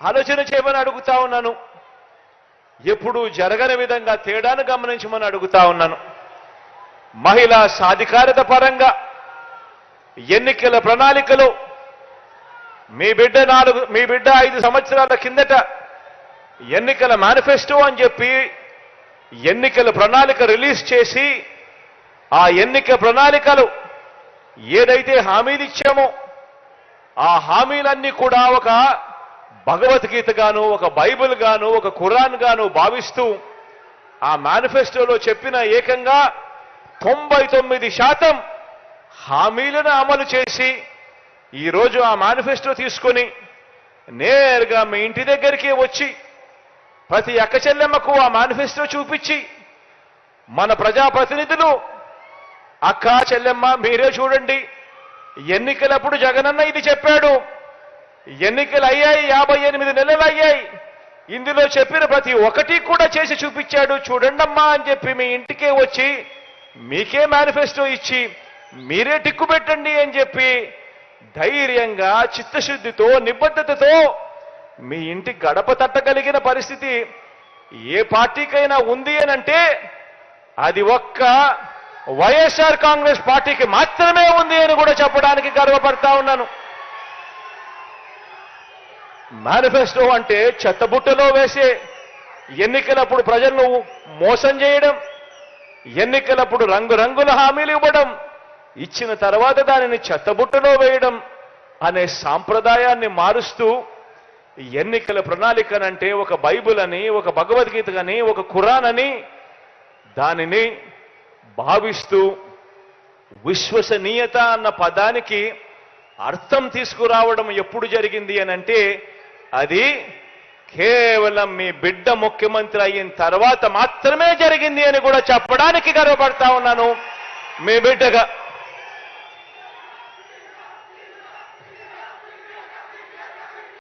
ఆలోచన చేయమని అడుగుతా ఉన్నాను. ఎప్పుడు జరగని విధంగా తేడాను గమనించమని అడుగుతా ఉన్నాను. మహిళా సాధికారత పరంగా ఎన్నికల ప్రణాళికలో మీ బిడ్డ నాలుగు మీ బిడ్డ ఐదు సంవత్సరాల కిందట ఎన్నికల మేనిఫెస్టో అని చెప్పి ఎన్నికల ప్రణాళిక రిలీజ్ చేసి ఆ ఎన్నిక ప్రణాళికలు ఏదైతే హామీలు ఇచ్చామో ఆ హామీలన్నీ కూడా ఒక భగవద్గీత గాను ఒక బైబిల్ గాను ఒక ఖురాన్ గాను భావిస్తూ ఆ మేనిఫెస్టోలో చెప్పిన ఏకంగా తొంభై తొమ్మిది శాతం హామీలను అమలు చేసి ఈరోజు ఆ మేనిఫెస్టో తీసుకొని నేరుగా మీ ఇంటి దగ్గరికి వచ్చి ప్రతి అక్క చెల్లెమ్మకు ఆ మేనిఫెస్టో చూపించి మన ప్రజాప్రతినిధులు అక్క చెల్లెమ్మ మీరే చూడండి ఎన్నికలప్పుడు జగనన్న ఇది చెప్పాడు. ఎన్నికలు అయ్యాయి యాభై ఎనిమిది నెలలు అయ్యాయి. ఇందులో చెప్పిన ప్రతి ఒక్కటి కూడా చేసి చూపించాడు. చూడండమ్మా అని చెప్పి మీ ఇంటికే వచ్చి మీకే మేనిఫెస్టో ఇచ్చి మీరే టిక్కు పెట్టండి అని చెప్పి ధైర్యంగా చిత్తశుద్ధితో నిబద్ధతతో మీ ఇంటి గడప తట్టగలిగిన పరిస్థితి ఏ పార్టీకైనా ఉంది అని అంటే అది ఒక్క వైఎస్ఆర్ కాంగ్రెస్ పార్టీకి మాత్రమే ఉంది అని కూడా చెప్పడానికి గర్వపడతా ఉన్నాను. మేనిఫెస్టో అంటే చెత్తబుట్టలో వేసే ఎన్నికలప్పుడు ప్రజలను మోసం చేయడం ఎన్నికలప్పుడు రంగురంగుల హామీలు ఇవ్వడం ఇచ్చిన తర్వాత దానిని చెత్తబుట్టలో వేయడం అనే సాంప్రదాయాన్ని మారుస్తూ ఎన్నికల ప్రణాళికనంటే ఒక బైబుల్ అని ఒక భగవద్గీత అని ఒక ఖురాన్ అని దానిని భావిస్తూ విశ్వసనీయత అన్న పదానికి అర్థం తీసుకురావడం ఎప్పుడు జరిగింది అని అంటే అది కేవలం మీ బిడ్డ ముఖ్యమంత్రి అయిన తర్వాత మాత్రమే జరిగింది అని కూడా చెప్పడానికి గర్వపడతా ఉన్నాను. మీ బిడ్డగా